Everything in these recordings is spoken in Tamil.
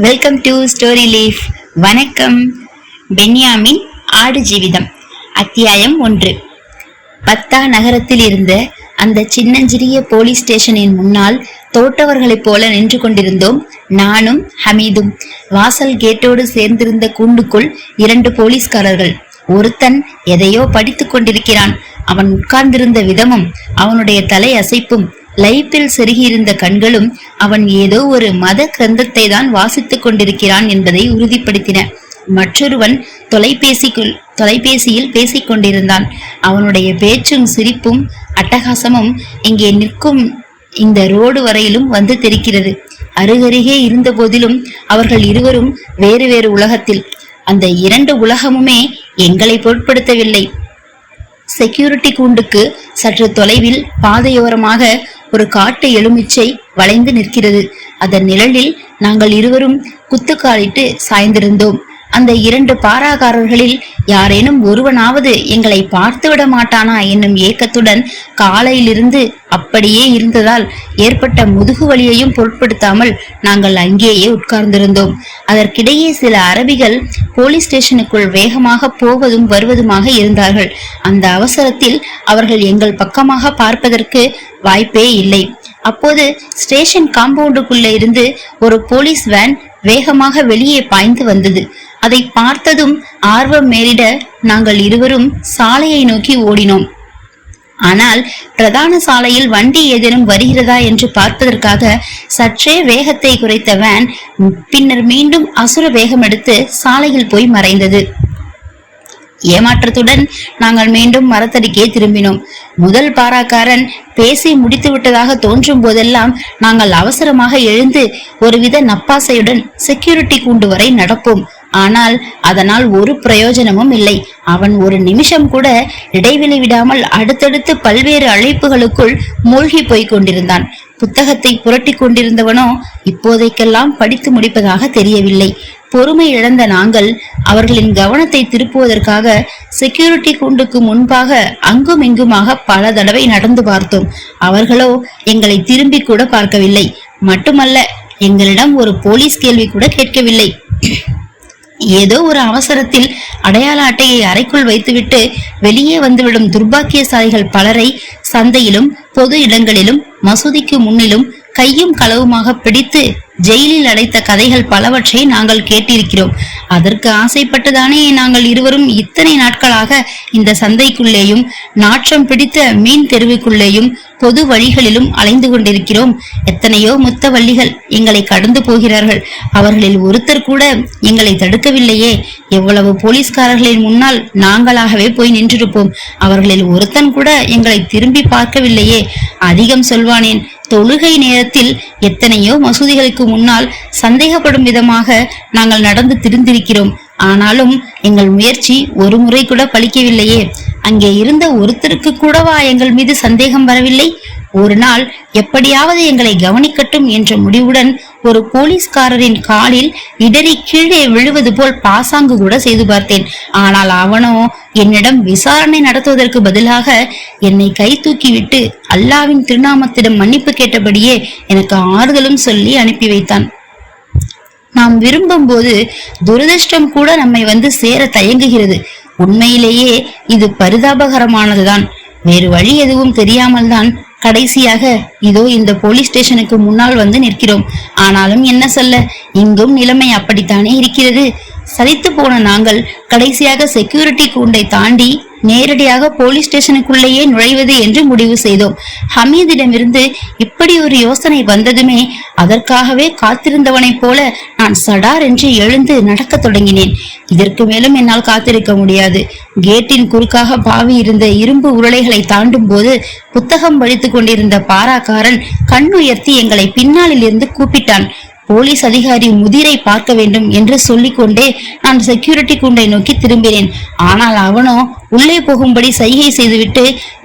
வெல்கம் டு ஸ்டோரி லீஃப் வணக்கம். பென்யாமின் ஆடு ஜீவிதம். அத்தியாயம் ஒன்று. பத்தா நகரத்தில் இருந்த அந்த சின்னஞ்சிறிய போலீஸ் ஸ்டேஷனின் முன்னால் தோட்டவர்களைப் போல நின்று கொண்டிருந்தோம் நானும் ஹமீதும். வாசல் கேட்டோடு சேர்ந்திருந்த கூண்டுக்குள் இரண்டு போலீஸ்காரர்கள். ஒருத்தன் எதையோ படித்துக் கொண்டிருக்கிறான். அவன் உட்கார்ந்திருந்த விதமும் அவனுடைய தலை அசைப்பும் லைப்பில் செருகியிருந்த கண்களும் அவன் ஏதோ ஒரு மத கிரந்தத்தை தான் வாசித்துக் கொண்டிருக்கிறான் என்பதை உறுதிப்படுத்தின. மற்றொருவன் தொலைபேசிக்குள் தொலைபேசியில் பேசிக் கொண்டிருந்தான் அவனுடைய பேச்சும் சிரிப்பும் அட்டகாசமும் இங்கே நிற்கும் இந்த ரோடு வரையிலும் வந்து தெரிக்கிறது அருகருகே இருந்த போதிலும் அவர்கள் இருவரும் வேறு வேறு உலகத்தில். அந்த இரண்டு உலகமுமே எங்களை பொருட்படுத்தவில்லை. செக்யூரிட்டி கூண்டுக்கு சற்று தொலைவில் பாதையோரமாக ஒரு காட்டு எலுமிச்சை வளைந்து நிற்கிறது. அதன் நிழலில் நாங்கள் இருவரும் குத்துக்காலிட்டு சாய்ந்திருந்தோம். அந்த இரண்டு பாராகாரர்களில் யாரேனும் ஒருவனாவது எங்களை பார்த்துவிட மாட்டானா என்னும் ஏக்கத்துடன் காலையிலிருந்து அப்படியே இருந்ததால் ஏற்பட்ட முதுகு வலியையும் பொருட்படுத்தாமல் நாங்கள் அங்கேயே உட்கார்ந்திருந்தோம். அதற்கிடையே சில அரபிகள் போலீஸ் ஸ்டேஷனுக்குள் வேகமாக போவதும் வருவதுமாக இருந்தார்கள். அந்த அவசரத்தில் அவர்கள் எங்கள் பக்கமாக பார்ப்பதற்கு வாய்ப்பே இல்லை. அப்போது ஸ்டேஷன் காம்பவுண்டுக்குள்ள இருந்து ஒரு போலீஸ் வேன் வேகமாக வெளியே பாய்ந்து வந்தது. அதை பார்த்ததும் ஆர்வம் மேலிட நாங்கள் இருவரும் சாலையை நோக்கி ஓடினோம். ஆனால் பிரதான சாலையில் வண்டி ஏதேனும் வருகிறதா என்று பார்ப்பதற்காக சற்றே வேகத்தை குறைத்த வேன் பின்னர் மீண்டும் அசுர வேகம் எடுத்து சாலையில் போய் மறைந்தது. ஏமாற்றத்துடன் நாங்கள் மீண்டும் மரத்தடிக்கே திரும்பினோம். முதல் பாராக்காரன் பேசி முடித்து விட்டதாக தோன்றும் போதெல்லாம் நாங்கள் அவசரமாக எழுந்து ஒருவித நப்பாசையுடன் செக்யூரிட்டி கூண்டு வரை நடப்போம். ஆனால் அதனால் ஒரு பிரயோஜனமும் இல்லை. அவன் ஒரு நிமிஷம் கூட இடைவெளி விடாமல் அடுத்தடுத்து பல்வேறு அழைப்புகளுக்குள் மூழ்கி போய்க் கொண்டிருந்தான். புத்தகத்தை புரட்டி கொண்டிருந்தவனோ இப்போதைக்கெல்லாம் படித்து முடிப்பதாக தெரியவில்லை. பொறுமை இழந்த நாங்கள் அவர்களின் கவனத்தை திருப்புவதற்காக செக்யூரிட்டி கூண்டுக்கு முன்பாக அங்கும் இங்குமாக பல தடவை நடந்து பார்த்தோம். அவர்களோ எங்களை திரும்பி கூட பார்க்கவில்லை. மட்டுமல்ல எங்களிடம் ஒரு போலீஸ் கேள்வி கூட கேட்கவில்லை. ஏதோ ஒரு அவசரத்தில் அடையாள அட்டையை அறைக்குள் வைத்துவிட்டு வெளியே வந்துவிடும் துர்பாக்கியசாலிகள் பலரை சந்தையிலும் பொது இடங்களிலும் மசூதிக்கு முன்னிலும் கையும் களவுமாக பிடித்து ஜெயிலில் அடைத்த கதைகள் பலவற்றை நாங்கள் கேட்டிருக்கிறோம். அதற்கு ஆசைப்பட்டுதானே நாங்கள் இருவரும் இத்தனை நாட்களாக இந்த சந்தைக்குள்ளேயும் நாற்றம் பிடித்த மீன் தெருவுக்குள்ளேயும் பொது வழிகளிலும் அலைந்து கொண்டிருக்கிறோம். எத்தனையோ முத்த வள்ளிகள் எங்களை கடந்து போகிறார்கள். அவர்களில் ஒருத்தர் கூட எங்களை தடுக்கவில்லையே. எவ்வளவு போலீஸ்காரர்களின் முன்னால் நாங்களாகவே போய் நின்றிருப்போம். அவர்களில் ஒருத்தன் கூட எங்களை திரும்பி பார்க்கவில்லையே. அதிகம் சொல்வானேன் தொழுகை நேரத்தில் எத்தனையோ மசூதிகளுக்கு முன்னால் சந்தேகப்படும் விதமாக நாங்கள் நடந்து திரிந்திருக்கிறோம். ஆனாலும் எங்கள் முயற்சி ஒரு முறை கூட பலிக்கவில்லையே அங்கே இருந்த ஒருத்தருக்கு கூடவா எங்கள் மீது சந்தேகம் வரவில்லை? ஒரு நாள் எப்படியாவது எங்களை கவனிக்கட்டும் என்ற முடிவுடன் ஒரு போலீஸ்காரரின் காலில் இடறி கீழே விழுவது போல் பாசாங்கு கூட செய்து பார்த்தேன். ஆனால் அவனோ என்னிடம் விசாரணை நடத்துவதற்கு பதிலாக என்னை கை தூக்கிவிட்டு அல்லாவின் திருநாமத்திடம் மன்னிப்பு கேட்டபடியே எனக்கு ஆறுதலும் சொல்லி அனுப்பி வைத்தான். நாம் விரும்பும் போது துரதிருஷ்டம் கூட நம்மை வந்து சேர தயங்குகிறது. உண்மையிலேயே இது பரிதாபகரமானதுதான். வேறு வழி எதுவும் தெரியாமல் தான் கடைசியாக இதோ இந்த போலீஸ் ஸ்டேஷனுக்கு முன்னால் வந்து நிற்கிறோம். ஆனாலும் என்ன சொல்ல இங்கும் நிலைமை அப்படித்தானே இருக்கிறது. சலித்து போன நாங்கள் கடைசியாக செக்யூரிட்டி கூண்டை தாண்டி நேரடியாக போலீஸ் ஸ்டேஷனுக்குள்ளேயே நுழைவது என்று முடிவு செய்தோம். ஹமீதிடமிருந்து இப்படி ஒரு யோசனை வந்ததுமே அதற்காகவே காத்திருந்தவனைப் போல நான் சடார் என்று எழுந்து நடக்கத் தொடங்கினேன். இதற்கு மேலும் என்னால் காத்திருக்க முடியாது. கேட்டின் குறுக்காக பாவி இருந்த இரும்பு உருளைகளை தாண்டும் போது புத்தகம் படித்துக் கொண்டிருந்த பாராக்காரன் கண்ணுயர்த்தி எங்களை பின்னாளில் இருந்து கூப்பிட்டான். போலீஸ் அதிகாரி முதிரை பார்க்க வேண்டும் என்று சொல்லிக்கொண்டே நான் செக்யூரிட்டி குண்டை நோக்கி திரும்பினேன். ஆனால் அவனோ உள்ளே போகும்படி சைகை செய்துவிட்டு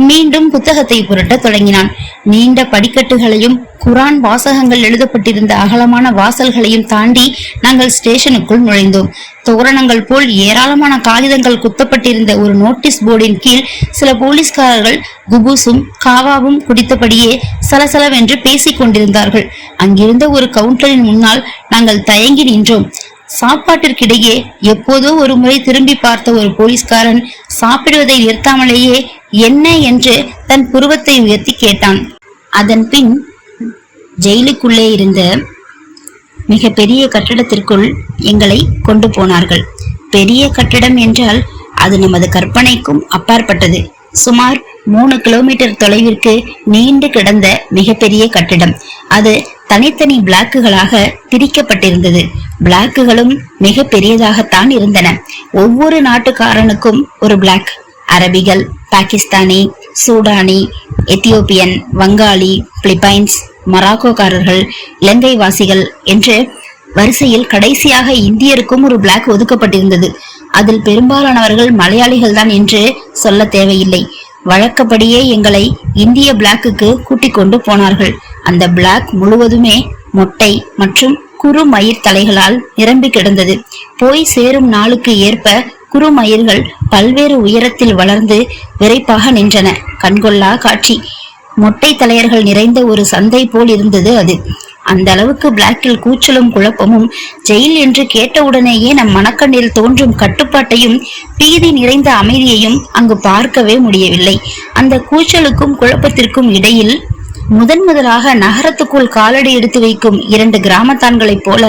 மீண்டும் புத்தகத்தை புரட்டத் தொடங்கினான். நீண்ட படிக்கட்டுகளையும் குரான் வாசகங்கள் எழுதப்பட்டிருந்த அகலமான வாசல்களையும் தாண்டி நாங்கள் ஸ்டேஷனுக்குள் நுழைந்தோம். தோரணங்கள் போல் ஏராளமான காகிதங்கள் குத்தப்பட்டிருந்த ஒரு நோட்டீஸ் போர்டின் கீழ் சில போலீஸ்காரர்கள் குபூசும் காவாவும் குடித்தபடியே சலசலவென்று பேசிக் கொண்டிருந்தார்கள். அங்கிருந்த ஒரு கவுண்டரின் முன்னால் நாங்கள் தயங்கி நின்றோம். சாப்பாட்டிற்கிடையே எப்போதோ ஒரு முறை திரும்பி பார்த்த ஒரு போலீஸ்காரன் சாப்பிடுவதை நிறுத்தாமலேயே என்ன என்று தன் புருவத்தை உயர்த்தி கேட்டான். அதன் பின் ஜெயிலுக்குள்ளே இருந்த மிக பெரிய கட்டிடத்திற்குள் எங்களை கொண்டு போனார்கள். பெரிய கட்டிடம் என்றால் அது நமது கற்பனைக்கும் அப்பாற்பட்டது. சுமார் மூணு கிலோமீட்டர் தொலைவிற்கு நீண்டு கிடந்த மிகப்பெரிய கட்டிடம். அது தனித்தனி பிளாக்குகளாக பிரிக்கப்பட்டிருந்தது. பிளாக்குகளும் மிக பெரியதாகத்தான் இருந்தன. ஒவ்வொரு நாட்டுக்காரனுக்கும் ஒரு பிளாக். அரபிகள் பாகிஸ்தானி சூடானி எத்தியோப்பியன் வங்காளி பிலிப்பைன்ஸ் மொராக்கோக்காரர்கள் இலங்கை வாசிகள் என்று வரிசையில் கடைசியாக இந்தியருக்கும் ஒரு பிளாக் ஒதுக்கப்பட்டிருந்தது. அதில் பெரும்பாலானவர்கள் மலையாளிகள் தான் என்று சொல்ல தேவையில்லை. வழக்கப்படியே எங்களை இந்திய பிளாக்குக்கு கூட்டிக் கொண்டு போனார்கள். அந்த பிளாக் முழுவதுமே மொட்டை மற்றும் குறு மயிர் தலைகளால் நிரம்பி கிடந்தது. போய் சேரும் நாளுக்கு ஏற்ப குறுமயிர்கள் பல்வேறு உயரத்தில் வளர்ந்து விரைப்பாக நின்றன. கண்கொள்ளா காட்சி. மொட்டை தலையர்கள் நிறைந்த ஒரு சந்தை போல் இருந்தது அது. அந்த அளவுக்கு பிளாக்கில் கூச்சலும் குழப்பமும் ஜெயில் என்று கேட்டவுடனேயே நம் மனக்கண்ணில் தோன்றும் கட்டுப்பாட்டையும் பீதி நிறைந்த அமைதியையும் அங்கு பார்க்கவே முடியவில்லை. அந்த கூச்சலுக்கும் குழப்பத்திற்கும் இடையில் முதன் முதலாக நகரத்துக்குள் காலடி எடுத்து வைக்கும் இரண்டு கிராமத்தான்களைப் போல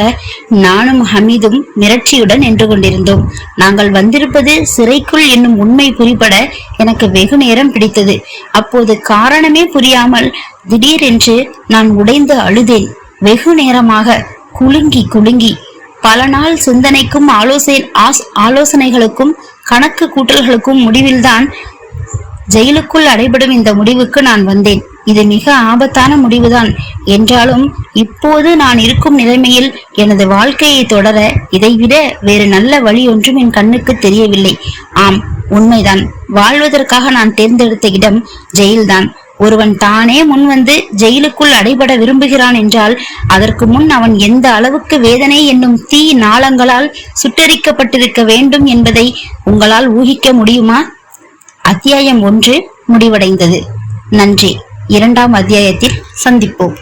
நானும் ஹமீதும் மிரட்சியுடன் நின்று கொண்டிருந்தோம். நாங்கள் வந்திருப்பது சிறைக்குள் என்னும் உண்மை புரிபட எனக்கு வெகு நேரம் பிடித்தது. அப்போது காரணமே புரியாமல் திடீரென்று நான் உடைந்து அழுதேன். வெகு நேரமாக குலுங்கி குலுங்கி பல நாள் சிந்தனைக்கும் ஆலோசனை ஆலோசனைகளுக்கும் கணக்கு கூட்டல்களுக்கும் முடிவில்தான் ஜெயிலுக்குள் அடைபடும் இந்த முடிவுக்கு நான் வந்தேன். இது மிக ஆபத்தான முடிவுதான். என்றாலும் இப்போது நான் இருக்கும் நிலைமையில் எனது வாழ்க்கையை தொடர இதைவிட வேறு நல்ல வழி ஒன்றும் என் கண்ணுக்கு தெரியவில்லை. ஆம் உண்மைதான். வாழ்வதற்காக நான் தேர்ந்தெடுத்த இடம் ஜெயில்தான். ஒருவன் தானே முன் வந்து ஜெயிலுக்குள் அடைபட விரும்புகிறான் என்றால் அதற்கு முன் அவன் எந்த அளவுக்கு வேதனை என்னும் தீ நாளங்களால் சுட்டரிக்கப்பட்டிருக்க வேண்டும் என்பதை உங்களால் ஊகிக்க முடியுமா? அத்தியாயம் ஒன்று முடிவடைந்தது. நன்றி. இரண்டாம் அத்தியாயத்தில் சந்திப்போம்.